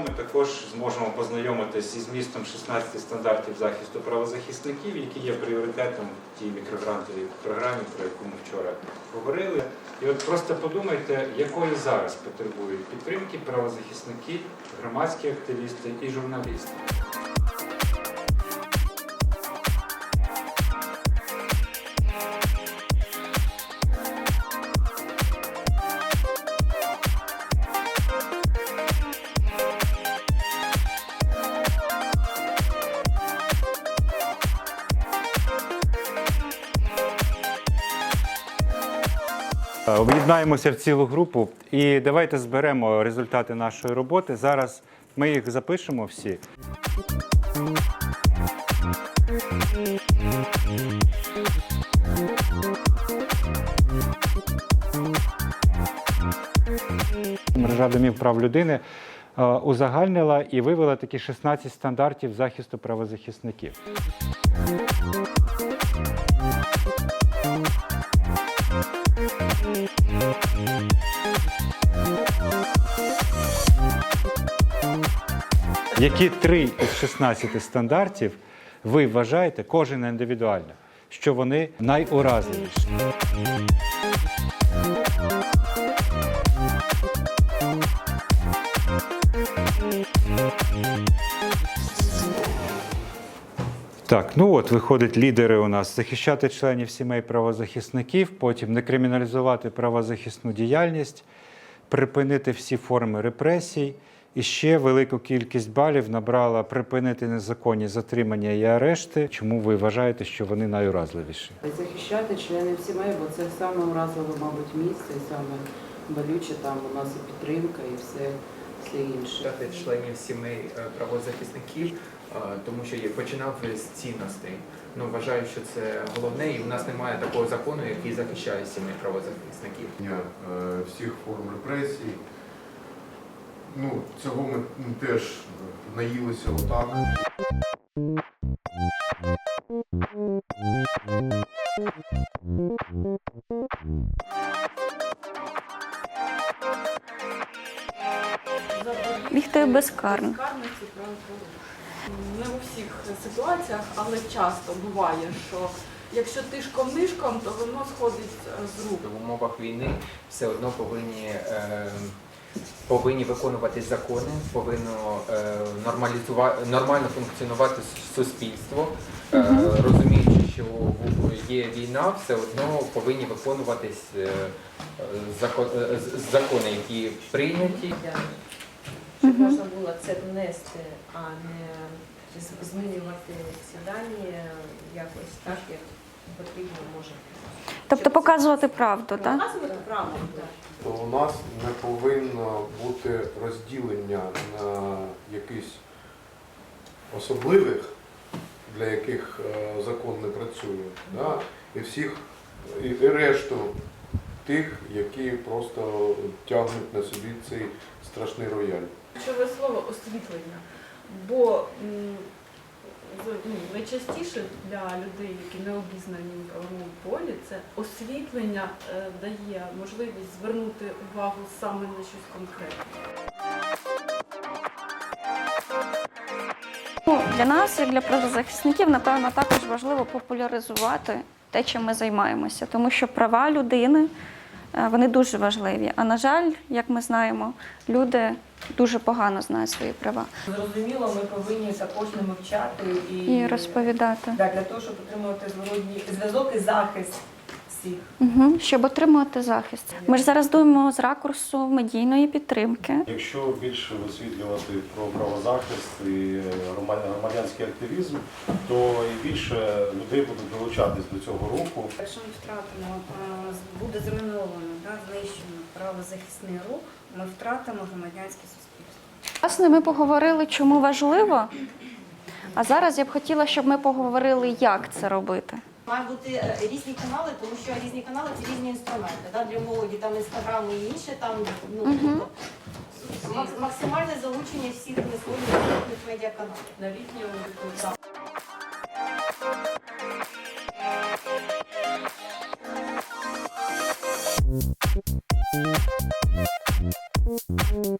ми також зможемо познайомитися зі змістом 16 стандартів захисту правозахисників, які є пріоритетом тієї мікрогрантовій програмі, про яку ми вчора говорили. І от просто подумайте, якої зараз потребують підтримки правозахисники, громадські активісти і журналісти. Об'єднаємося в цілу групу і давайте зберемо результати нашої роботи. Зараз ми їх запишемо всі. Мережа домів прав людини е, узагальнила і вивела такі 16 стандартів захисту правозахисників. Які три із 16 стандартів ви вважаєте кожен індивідуально, що вони найуразливіші? Так, ну от виходять лідери у нас захищати членів сімей правозахисників, потім не криміналізувати правозахисну діяльність, припинити всі форми репресій. І ще велику кількість балів набрала припинити незаконні затримання і арешти. Чому ви вважаєте, що вони найуразливіші? Захищати членів сімей, бо це саме уразливе, мабуть, місце, і саме болюче там у нас і підтримка, і все, все інше. Членів сімей е, правозахисників, е, тому що я починав з цінностей. Ну вважаю, що це головне, і у нас немає такого закону, який захищає сімей правозахисників. е, всіх форм репресій. Ну, цього ми теж наїлися отак. Бігти безкарно. Не у всіх ситуаціях, але часто буває, що якщо тишком нишком, то воно сходить е, з рук. В умовах війни все одно повинні, е, повинні виконувати закони, повинно е, нормалізувати нормально функціонувати суспільство. Е, розуміючи, що є війна, все одно повинні виконуватись е, закони, які прийняті. щоб можна було це донести, а не змінювати ці дані якось так, як потрібно може. Тобто показувати правду, так? Показувати правду, так. То у нас не повинно бути розділення на якісь особливих, для яких е, закон не працює, да? і всіх, і, і решту тих, які просто тягнуть на собі цей страшний рояль. Ключове слово освітлення. Бо ну, найчастіше для людей, які не обізнані в правовому полі, це освітлення е, дає можливість звернути увагу саме на щось конкретне. Ну, для нас, як для правозахисників, напевно, також важливо популяризувати те, чим ми займаємося, тому що права людини вони дуже важливі. А на жаль, як ми знаємо, люди дуже погано знають свої права Зрозуміло, ми повинні також не мовчати і, і розповідати. Так, для того, щоб отримувати зворотній зв'язок і захист всіх. Угу, щоб отримувати захист. Ми ж зараз думаємо з ракурсу медійної підтримки. Якщо більше висвітлювати про правозахист і громадянський активізм, то і більше людей будуть долучатись до цього руху. Якщо ми втратимо, е, буде заміновано, да, знищено правозахисний рух, ми втратимо громадянське суспільство. Власне, ми поговорили, чому важливо. А зараз я б хотіла, щоб ми поговорили, як це робити. Мають бути е, різні канали, тому що різні канали це різні інструменти. Да? Для молоді там інстаграм і інше, там ну тобто, мак- максимальне залучення всіх несложних медіаканалів. На літній аудиторії. Угу.